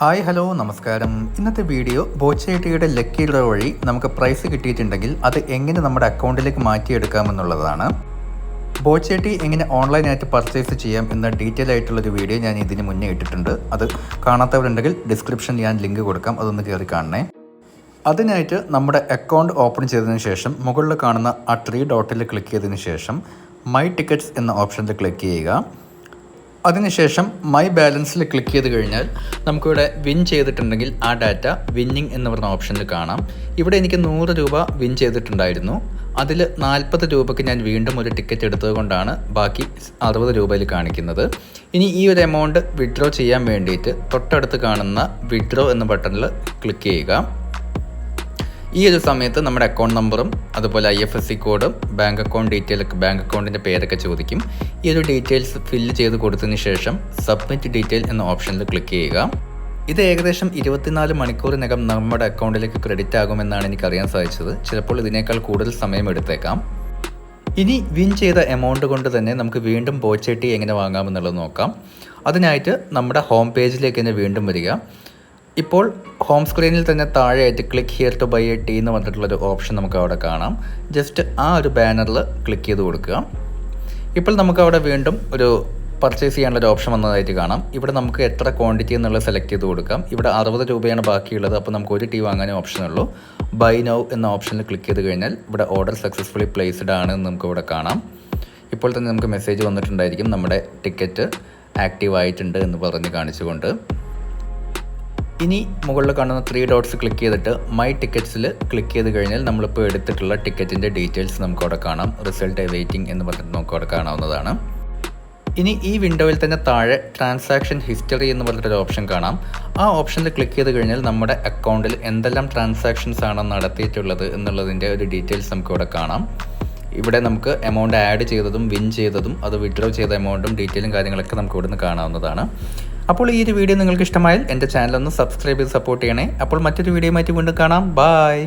Hi hello നമസ്കാരം. ഇന്നത്തെ video ബോച്ചേട്ടിയുടെ lucky draw വഴി നമുക്ക് പ്രൈസ് കിട്ടിയിട്ടുണ്ടെങ്കിൽ അത് എങ്ങനെ നമ്മുടെ അക്കൗണ്ടിലേക്ക് മാറ്റിയെടുക്കാമെന്നുള്ളതാണ്. ബോച്ചേട്ടി എങ്ങനെ ഓൺലൈനായിട്ട് പർച്ചേസ് ചെയ്യാം എന്ന ഡീറ്റെയിൽ ആയിട്ടുള്ളൊരു വീഡിയോ ഞാൻ ഇതിന് മുന്നേ ഇട്ടിട്ടുണ്ട്. അത് കാണാത്തവരുണ്ടെങ്കിൽ ഡിസ്ക്രിപ്ഷൻ ഞാൻ ലിങ്ക് കൊടുക്കാം. അതൊന്ന് കയറി കാണണേ. അതിനായിട്ട് നമ്മുടെ അക്കൗണ്ട് ഓപ്പൺ ചെയ്തതിന് ശേഷം മുകളിൽ കാണുന്ന ആ ത്രീ ഡോട്ടിൽ ക്ലിക്ക് ചെയ്തതിന് ശേഷം മൈ ടിക്കറ്റ്സ് എന്ന ഓപ്ഷനിൽ ക്ലിക്ക് ചെയ്യുക. അതിനുശേഷം മൈ ബാലൻസിൽ ക്ലിക്ക് ചെയ്ത് കഴിഞ്ഞാൽ നമുക്കിവിടെ വിൻ ചെയ്തിട്ടുണ്ടെങ്കിൽ ആ ഡാറ്റ വിന്നിങ് എന്ന് പറഞ്ഞ ഓപ്ഷനിൽ കാണാം. ഇവിടെ എനിക്ക് നൂറ് രൂപ വിൻ ചെയ്തിട്ടുണ്ടായിരുന്നു. അതിൽ നാൽപ്പത് രൂപയ്ക്ക് ഞാൻ വീണ്ടും ഒരു ടിക്കറ്റ് എടുത്തതുകൊണ്ടാണ് ബാക്കി അറുപത് രൂപയിൽ കാണിക്കുന്നത്. ഇനി ഈ ഒരു എമൗണ്ട് വിഡ്രോ ചെയ്യാൻ വേണ്ടിയിട്ട് തൊട്ടടുത്ത് കാണുന്ന വിഡ്രോ എന്ന ബട്ടണിൽ ക്ലിക്ക് ചെയ്യുക. ഈ ഒരു സമയത്ത് നമ്മുടെ അക്കൗണ്ട് നമ്പറും അതുപോലെ ഐ എഫ് എസ് സി കോഡും ബാങ്ക് അക്കൗണ്ട് ഡീറ്റെയിൽ ബാങ്ക് അക്കൗണ്ടിന്റെ പേരൊക്കെ ചോദിക്കും. ഈ ഒരു ഡീറ്റെയിൽസ് ഫില്ല് ചെയ്ത് കൊടുത്തതിന് ശേഷം സബ്മിറ്റ് ഡീറ്റെയിൽ എന്ന ഓപ്ഷനിൽ ക്ലിക്ക് ചെയ്യുക. ഇത് ഏകദേശം ഇരുപത്തിനാല് മണിക്കൂറിനകം നമ്മുടെ അക്കൗണ്ടിലേക്ക് ക്രെഡിറ്റ് ആകുമെന്നാണ് എനിക്കറിയാൻ സാധിച്ചത്. ചിലപ്പോൾ ഇതിനേക്കാൾ കൂടുതൽ സമയം എടുത്തേക്കാം. ഇനി വിൻ ചെയ്ത എമൗണ്ട് കൊണ്ട് തന്നെ നമുക്ക് വീണ്ടും ബോച്ചേട്ടി എങ്ങനെ വാങ്ങാമെന്നുള്ളത് നോക്കാം. അതിനായിട്ട് നമ്മുടെ ഹോം പേജിലേക്ക് തന്നെ വീണ്ടും വരിക. ഇപ്പോൾ ഹോം സ്ക്രീനിൽ തന്നെ താഴെയായിട്ട് click here to buy A T എന്ന് പറഞ്ഞിട്ടുള്ളൊരു ഓപ്ഷൻ നമുക്ക് അവിടെ കാണാം. ജസ്റ്റ് ആ ഒരു ബാനറിൽ ക്ലിക്ക് ചെയ്ത് കൊടുക്കുക. ഇപ്പോൾ നമുക്ക് അവിടെ വീണ്ടും ഒരു പർച്ചേസ് ചെയ്യാനുള്ള ഒരു ഓപ്ഷൻ വന്നതായിട്ട് കാണാം. ഇവിടെ നമുക്ക് എത്ര ക്വാണ്ടിറ്റി എന്നുള്ളത് സെലക്ട് ചെയ്ത് കൊടുക്കാം. ഇവിടെ അറുപത് രൂപയാണ് ബാക്കിയുള്ളത്. അപ്പോൾ നമുക്ക് ഒരു ടീ വാങ്ങാനേ ഓപ്ഷൻ ഉള്ളൂ. ബൈ നൗ എന്ന ഓപ്ഷനിൽ ക്ലിക്ക് ചെയ്ത് കഴിഞ്ഞാൽ ഇവിടെ ഓർഡർ സക്സസ്ഫുള്ളി പ്ലേസ്ഡ് ആണ് എന്ന് നമുക്ക് ഇവിടെ കാണാം. ഇപ്പോൾ തന്നെ നമുക്ക് മെസ്സേജ് വന്നിട്ടുണ്ടായിരിക്കും. നമ്മുടെ ടിക്കറ്റ് ആക്റ്റീവ് ആയിട്ടുണ്ട് എന്ന് പറഞ്ഞ് കാണിച്ചുകൊണ്ട്. ഇനി മുകളിൽ കാണുന്ന ത്രീ ഡോട്ട്സ് ക്ലിക്ക് ചെയ്തിട്ട് മൈ ടിക്കറ്റ്സിൽ ക്ലിക്ക് ചെയ്ത് കഴിഞ്ഞാൽ നമ്മളിപ്പോൾ എടുത്തിട്ടുള്ള ടിക്കറ്റിന്റെ ഡീറ്റെയിൽസ് നമുക്ക് അവിടെ കാണാം. റിസൾട്ട് വെയിറ്റിംഗ് എന്ന് പറഞ്ഞിട്ട് നമുക്ക് അവിടെ കാണാവുന്നതാണ്. ഇനി ഈ വിൻഡോയിൽ തന്നെ താഴെ ട്രാൻസാക്ഷൻ ഹിസ്റ്ററി എന്ന് പറഞ്ഞിട്ടൊരു ഓപ്ഷൻ കാണാം. ആ ഓപ്ഷനിൽ ക്ലിക്ക് ചെയ്ത് കഴിഞ്ഞാൽ നമ്മുടെ അക്കൗണ്ടിൽ എന്തെല്ലാം ട്രാൻസാക്ഷൻസ് ആണ് നടത്തിയിട്ടുള്ളത് എന്നുള്ളതിന്റെ ഒരു ഡീറ്റെയിൽസ് നമുക്ക് ഇവിടെ കാണാം. ഇവിടെ നമുക്ക് എമൗണ്ട് ആഡ് ചെയ്തതും വിൻ ചെയ്തതും അത് വിഡ്രോ ചെയ്ത എമൗണ്ടും ഡീറ്റെയിലും കാര്യങ്ങളൊക്കെ നമുക്ക് ഇവിടുന്ന് കാണാവുന്നതാണ്. അപ്പോൾ ഈ ഒരു വീഡിയോ നിങ്ങൾക്ക് ഇഷ്ടമായാൽ എന്റെ ചാനൽ ഒന്ന് സബ്സ്ക്രൈബ് ചെയ്ത് സപ്പോർട്ട് ചെയ്യണേ. അപ്പോൾ മറ്റൊരു വീഡിയോ മാറ്റി വീണ്ടും കാണാം. ബായ്